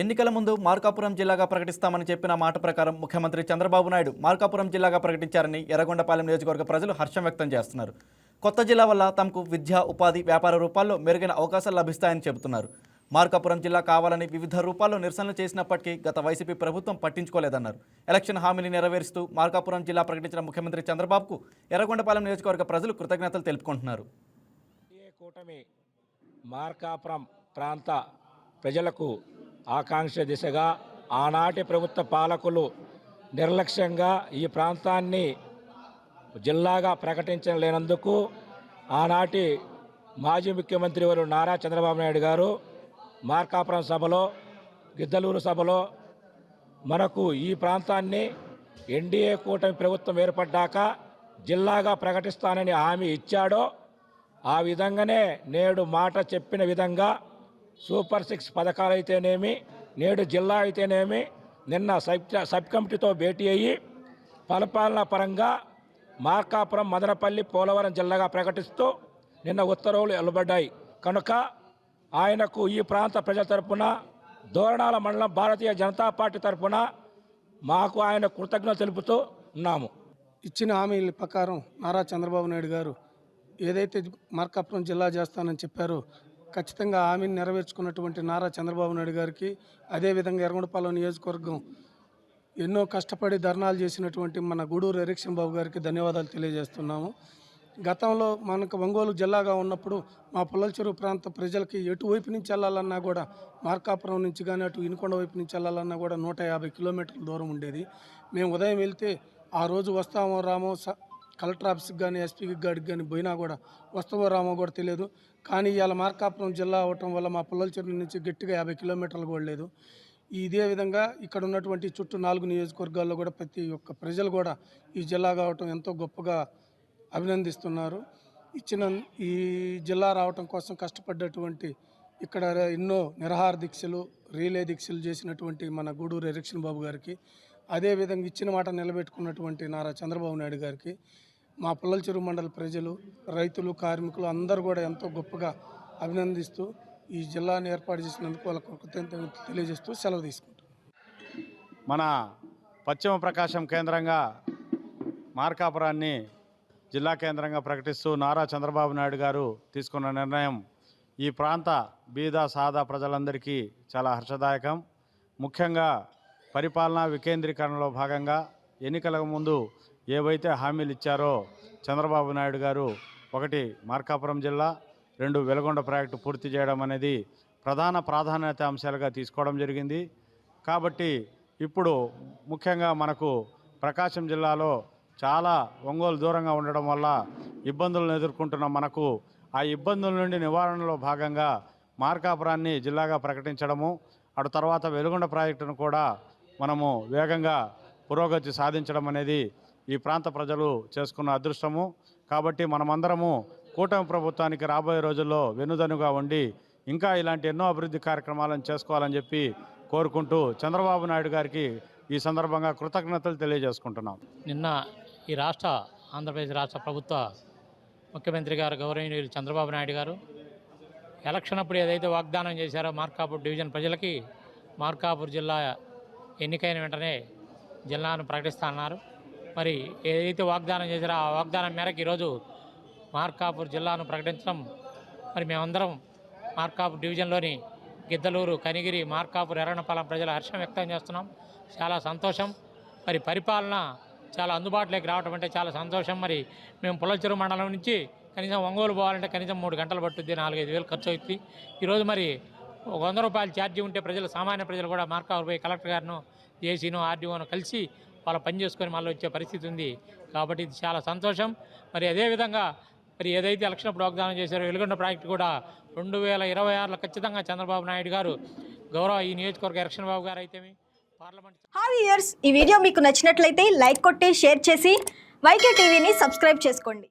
ఎన్నికల ముందు మార్కాపురం జిల్లాగా ప్రకటిస్తామని చెప్పిన మాట ప్రకారం ముఖ్యమంత్రి చంద్రబాబు నాయుడు మార్కాపురం జిల్లాగా ప్రకటించారని ఎర్రగొండపాలెం నియోజకవర్గ ప్రజలు హర్షం వ్యక్తం చేస్తున్నారు. కొత్త జిల్లా వల్ల తమకు విద్య ఉపాధి వ్యాపార రూపాల్లో మెరుగైన అవకాశాలు లభిస్తాయని చెబుతున్నారు. మార్కాపురం జిల్లా కావాలని వివిధ రూపాల్లో నిరసనలు చేసినప్పటికీ గత వైసీపీ ప్రభుత్వం పట్టించుకోలేదన్నారు. ఎలక్షన్ హామీని నెరవేరుస్తూ మార్కాపురం జిల్లా ప్రకటించిన ముఖ్యమంత్రి చంద్రబాబుకు ఎర్రగొండపాలెం నియోజకవర్గ ప్రజలు కృతజ్ఞతలు తెలుపుకుంటున్నారు. కూటమి మార్కాపురం ప్రాంత ప్రజలకు ఆకాంక్ష దిశగా ఆనాటి ప్రభుత్వ పాలకులు నిర్లక్ష్యంగా ఈ ప్రాంతాన్ని జిల్లాగా ప్రకటించలేనందుకు ఆనాటి మాజీ ముఖ్యమంత్రి వారు నారా చంద్రబాబు నాయుడు గారు మార్కాపురం సభలో గిద్దలూరు సభలో మనకు ఈ ప్రాంతాన్ని ఎన్డీఏ కూటమి ప్రభుత్వం ఏర్పడ్డాక జిల్లాగా ప్రకటిస్తానని హామీ ఇచ్చాడో ఆ విధంగానే నేడు మాట చెప్పిన విధంగా సూపర్ సిక్స్ పథకాలు అయితేనేమి నేడు జిల్లా అయితేనేమి నిన్న సబ్ సబ్ కమిటీతో భేటీ అయ్యి పరిపాలనా పరంగా మార్కాపురం మదనపల్లి పోలవరం జిల్లాగా ప్రకటిస్తూ నిన్న ఉత్తర్వులు వెలువడ్డాయి. కనుక ఆయనకు ఈ ప్రాంత ప్రజల తరపున దోరణాల మండలం భారతీయ జనతా పార్టీ తరపున మాకు ఆయన కృతజ్ఞత తెలుపుతూ ఉన్నాము. ఇచ్చిన హామీల ప్రకారం నారా చంద్రబాబు నాయుడు గారు ఏదైతే మార్కాపురం జిల్లా చేస్తానని చెప్పారో ఖచ్చితంగా హామీని నెరవేర్చుకున్నటువంటి నారా చంద్రబాబు నాయుడు గారికి అదేవిధంగా ఎర్రగొండపాలెం నియోజకవర్గం ఎన్నో కష్టపడి ధర్నాలు చేసినటువంటి మన గూడూరు ఎరిక్షన్ బాబు గారికి ధన్యవాదాలు తెలియజేస్తున్నాము. గతంలో మనకు ఒంగోలు జిల్లాగా ఉన్నప్పుడు మా పుల్లలచెరువు ప్రాంత ప్రజలకి ఎటువైపు నుంచి వెళ్ళాలన్నా కూడా మార్కాపురం నుంచి కానీ అటు ఇనుకొండ వైపు నుంచి వెళ్ళాలన్నా కూడా నూట యాభై కిలోమీటర్ల దూరం ఉండేది. మేము ఉదయం వెళ్తే ఆ రోజు వస్తామో రామో స- కలెక్టర్ ఆఫీస్కి కానీ ఎస్పీకి గాడికి కానీ పోయినా కూడా వస్తామో రామో కూడా తెలియదు. కానీ ఇవాళ మార్కాపురం జిల్లా అవటం వల్ల మా పుల్లలచెరువు నుంచి గట్టిగా యాభై కిలోమీటర్లు కూడా లేదు. ఇదే విధంగా ఇక్కడ ఉన్నటువంటి చుట్టూ నాలుగు నియోజకవర్గాల్లో కూడా ప్రతి ఒక్క ప్రజలు కూడా ఈ జిల్లా కావటం ఎంతో గొప్పగా అభినందిస్తున్నారు. ఇచ్చిన ఈ జిల్లా రావటం కోసం కష్టపడ్డటువంటి ఇక్కడ ఎన్నో నిరహార దీక్షలు రీలే దీక్షలు చేసినటువంటి మన గూడూరు ఎరక్షన్ బాబు గారికి అదేవిధంగా ఇచ్చిన మాట నిలబెట్టుకున్నటువంటి నారా చంద్రబాబు నాయుడు గారికి మా పుల్లల చెరువు మండల ప్రజలు రైతులు కార్మికులు అందరూ కూడా ఎంతో గొప్పగా అభినందిస్తూ ఈ జిల్లాను ఏర్పాటు చేసినందుకు వాళ్ళకు కృతజ్ఞతలు తెలియజేస్తూ సెలవు తీసుకుంటాం మన పశ్చిమ ప్రకాశం కేంద్రంగా మార్కాపురాన్ని జిల్లా కేంద్రంగా ప్రకటిస్తూ నారా చంద్రబాబు నాయుడు గారు తీసుకున్న నిర్ణయం ఈ ప్రాంత బీద సాదా ప్రజలందరికీ చాలా హర్షదాయకం. ముఖ్యంగా పరిపాలనా వికేంద్రీకరణలో భాగంగా ఎన్నికలకు ముందు ఏవైతే హామీలు ఇచ్చారో చంద్రబాబు నాయుడు గారు ఒకటి మార్కాపురం జిల్లా రెండు వెలగొండ ప్రాజెక్టు పూర్తి చేయడం అనేది ప్రధాన ప్రాధాన్యత అంశాలుగా తీసుకోవడం జరిగింది. కాబట్టి ఇప్పుడు ముఖ్యంగా మనకు ప్రకాశం జిల్లాలో చాలా ఒంగోలు దూరంగా ఉండడం వల్ల ఇబ్బందులను ఎదుర్కొంటున్న మనకు ఆ ఇబ్బందుల నుండి నివారణలో భాగంగా మార్కాపురాన్ని జిల్లాగా ప్రకటించడము అటు తర్వాత వెలుగొండ ప్రాజెక్టును కూడా మనము వేగంగా పురోగతి సాధించడం అనేది ఈ ప్రాంత ప్రజలు చేసుకున్న అదృష్టము. కాబట్టి మనమందరము కూటమి ప్రభుత్వానికి రాబోయే రోజుల్లో వెన్నుదనుగా ఉండి ఇంకా ఇలాంటి ఎన్నో అభివృద్ధి కార్యక్రమాలను చేసుకోవాలని చెప్పి కోరుకుంటూ చంద్రబాబు నాయుడు గారికి ఈ సందర్భంగా కృతజ్ఞతలు తెలియజేసుకుంటున్నాం. నిన్న ఈ రాష్ట్ర ఆంధ్రప్రదేశ్ రాష్ట్ర ప్రభుత్వ ముఖ్యమంత్రి గారు గౌరవనీయులు చంద్రబాబు నాయుడు గారు ఎలక్షన్ అప్పుడు ఏదైతే వాగ్దానం చేశారో మార్కాపూర్ డివిజన్ ప్రజలకి మార్కాపూర్ జిల్లా ఎన్నికైన వెంటనే జిల్లాను ప్రకటిస్తా అన్నారు. మరి ఏదైతే వాగ్దానం చేశారో ఆ వాగ్దానం మేరకు ఈరోజు మార్కాపూర్ జిల్లాను ప్రకటించడం మరి మేమందరం మార్కాపూర్ డివిజన్లోని గిద్దలూరు కనిగిరి మార్కాపూర్ ఎర్రనపాలెం ప్రజలు హర్షం వ్యక్తం చేస్తున్నాం. చాలా సంతోషం. మరి పరిపాలన చాలా అందుబాటులోకి రావడం అంటే చాలా సంతోషం. మరి మేము పుల్లచెరువు మండలం నుంచి కనీసం ఒంగోలు పోవాలంటే కనీసం మూడు గంటలు పట్టుద్ది నాలుగైదు వేలు ఖర్చు అవుతుంది ఈరోజు మరి ఒక వంద రూపాయలు ఛార్జీ ఉంటే ప్రజలు సామాన్య ప్రజలు కూడా మార్కాపూర్ పోయి కలెక్టర్ గారిను జేసీను ఆర్డీఓను కలిసి వాళ్ళ పని చేసుకొని మళ్ళీ వచ్చే పరిస్థితి ఉంది. కాబట్టి ఇది చాలా సంతోషం. మరి అదేవిధంగా మరి ఏదైతే ఎలక్షన్ అప్పుడు వాగ్దానం చేశారో వెలుగొండ ప్రాజెక్టు కూడా రెండు వేల ఇరవై ఆరులో ఖచ్చితంగా చంద్రబాబు నాయుడు గారు గౌరవ ఈ నియోజకవర్గ ఎలక్షన్ బాబు గారు అయితే పార్లమెంట్ హాయ్ ఇయర్స్ ఈ వీడియో మీకు నచ్చినట్లయితే లైక్ కొట్టి షేర్ చేసి వైకే టీవీని సబ్స్క్రైబ్ చేసుకోండి.